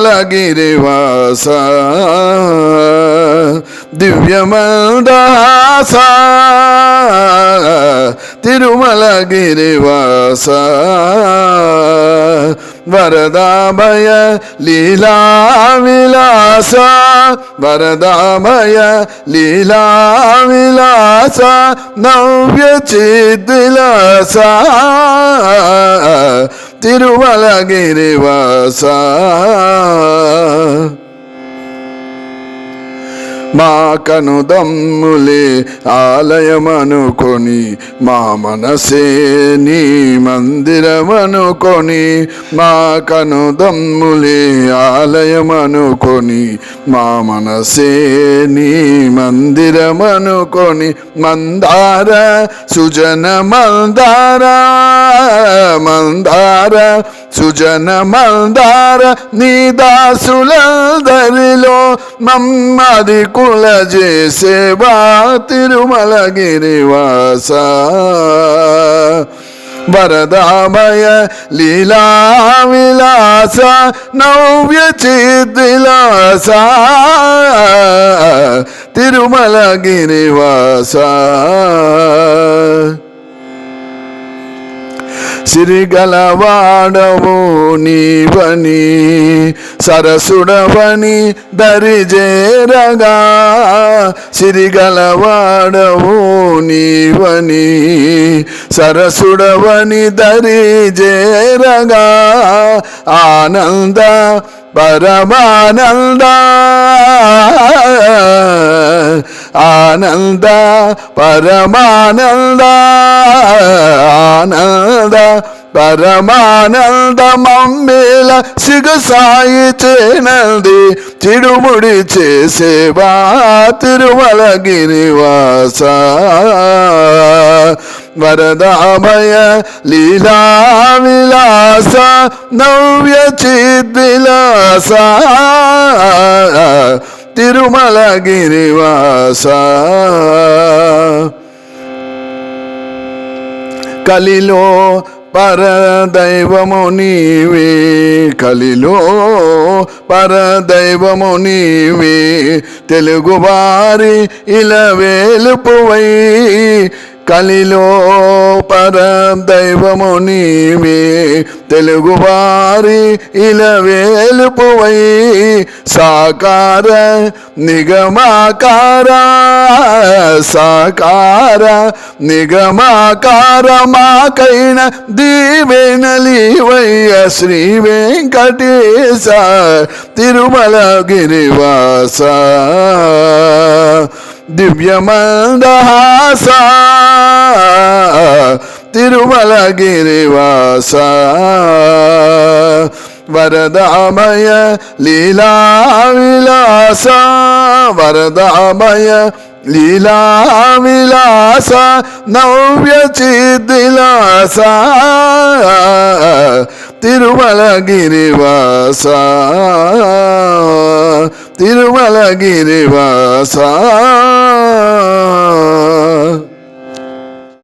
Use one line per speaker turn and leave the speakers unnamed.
తిరుమలగిరివాస దివ్యమందాస తిరుమల గిరివాస వరదామయ లీలా విలాస వరదామయ లీలా విలాస నవ్య చిద్విలాస திருவலகிரி வாசா మా కనుదమ్ములే ఆలయమనుకొని మా మనసే నీ మందిరమనుకొని మా కనుదమ్ములే ఆలయమనుకొని మా మనసే నీ మందిరమనుకొని మందార సుజన మందార మందార సుజనమందార నీ దాసులందరిలో మమ్మది కుల చేసేవా తిరుమలగిరివాస వరదామయ లీలా విలాస నవ్య చిద్విలాస తిరుమలగిరివాస సిరిగలవాడవు నీవని సరసుడవని దరిజేరగా సిరిగలవాడవు నీవని సరసుడవని దరిజేరగా ఆనంద పరమానంద ఆనంద పరమానంద ఆనంద. పరమానంద మమ్మేల సిగసాయి చేనంది తిరుముడి చేసేవా తిరుమల గిరివాస వరదామయ లీలా విలాస నవ్య చిద్విలాస తిరుమల గిరివాస కలిలో పరదైవము నీవే కలిలో. పరదైవము నీవే తెలుగువారి ఇలా వేలుపువై కలిలో పరదైవము నీవే తెలుగువారి ఇలా వేలుపువై సాకార నిగమాకారా సాకార నిగమాకార మాకైన దీవెనలీవయ్య శ్రీ వెంకటేశ తిరుమల గిరివాస దివ్యమందహాస తిరుమల గిరివాస వరదామయ లీలా విలాస వరదామయ లీలా విలాస నవ్య చిద్విలాస